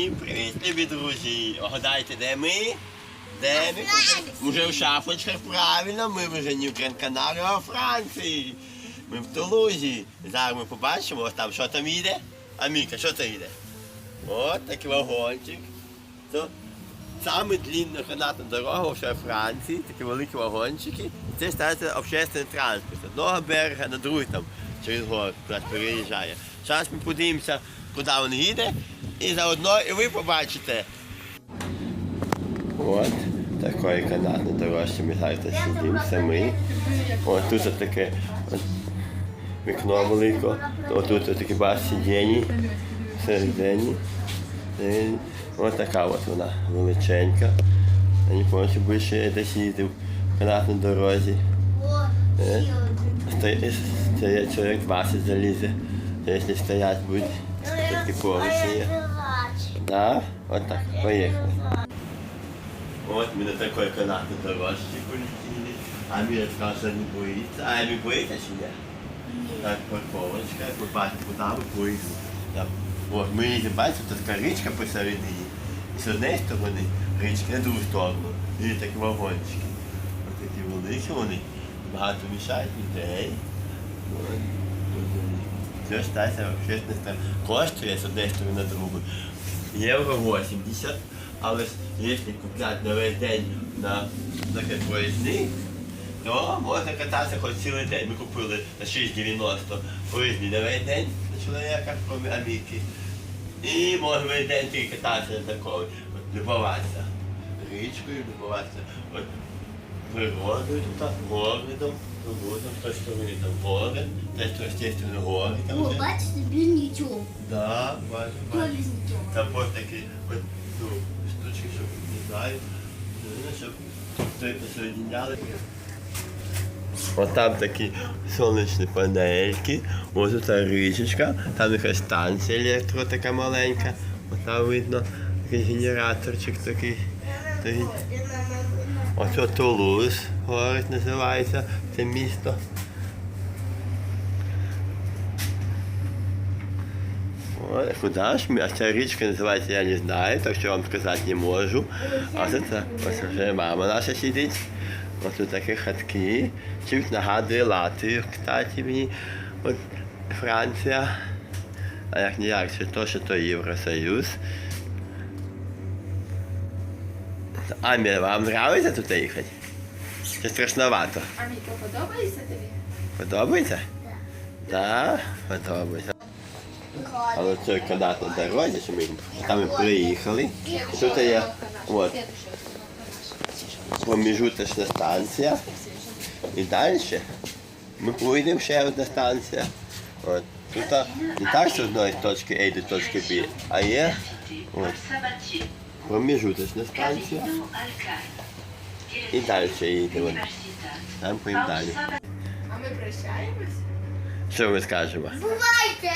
Всім привіт, любі друзі! Гадайте, де ми? Де ми? Уже в шафочках, правильно, ми вже не в Гран-Канарі, а у Франції. Ми в Тулузі. Зараз ми побачимо, ось там що там їде. А Міка, що це їде? От такий вагончик. Це саме длинна канатна дорога всій Франції, такі великі вагончики. Це ставиться общественний транспорт. З одного берега на другий там через гору кудись переїжджає. Зараз ми подивимося, куди він їде, і заодно і ви побачите. От такої дорожчі ми зараз сидимо самі. От тут таке от, вікно велике, от тут такі два сидіння всередині. Ось така от вона величенька. Я не пам'ятаю, чи більше десь їздив в канатній дорозі. Е? Стоять чоловік 20 залізе. Якщо стоять будуть такі поручні. є. Да? От так, поїхали. От ми на такій канатній дорожці полетіли. А Міра сказала, що не боїться. А ви боїться чи ні? Так, парковочка, бачите, куди ви поїхали. Там. От, ми їдемо, бачите, тут така річка посередині. І з однієї сторони річки, на другу сторону. І такі вагончики. Ось такі великі вони. Багато мішають людей. От. Це стається общественна сторона. Коштує з однієї на другу. Євро 80, але ж якщо купляти на весь день на таке проїзний, то можна кататися хоч цілий день. Ми купили на 6,90 проїзний на весь день на чоловіка, крім Аміки. І можна весь день тільки кататися на такому, любуватися. Річкою любуватися. Тут, городом, природом, з тої сторони там з тої сторони гори. Там О, бачите, близнюком. Да, бачу, бачу. Там ось такі ну, штучки, щоб не знаю, щоб той посерединяли. От там такі сонячні панельки, ось тут річечка, там якась станція електро така маленька. От там видно такий генераторчик такий. такий. От Тулуз, говорить, називається це місто. Ой, куди ж ми? А ця річка називається, я не знаю, так що вам сказати не можу. А це, це ось вже мама наша сидить. Ось тут такі хатки. Чимось нагадує Латвію, кстати, мені. От Франція. А як ніяк, це то, що то Євросоюз. Амі, вам подобається тут їхати? Чи страшновато? Аміка, подобається тобі? Подобається? Так, подобається. Але це канат на дорозі, що ми там ми приїхали. І Тут є от, проміжуточна станція. І далі ми поїдемо ще одна станція. От. Тут не так, що з одної точки А до точки Б, а є от, Проміжуточна станція. І далі їдемо. Там поїдемо далі. А ми прощаємось? Що ми скажемо? Бувайте!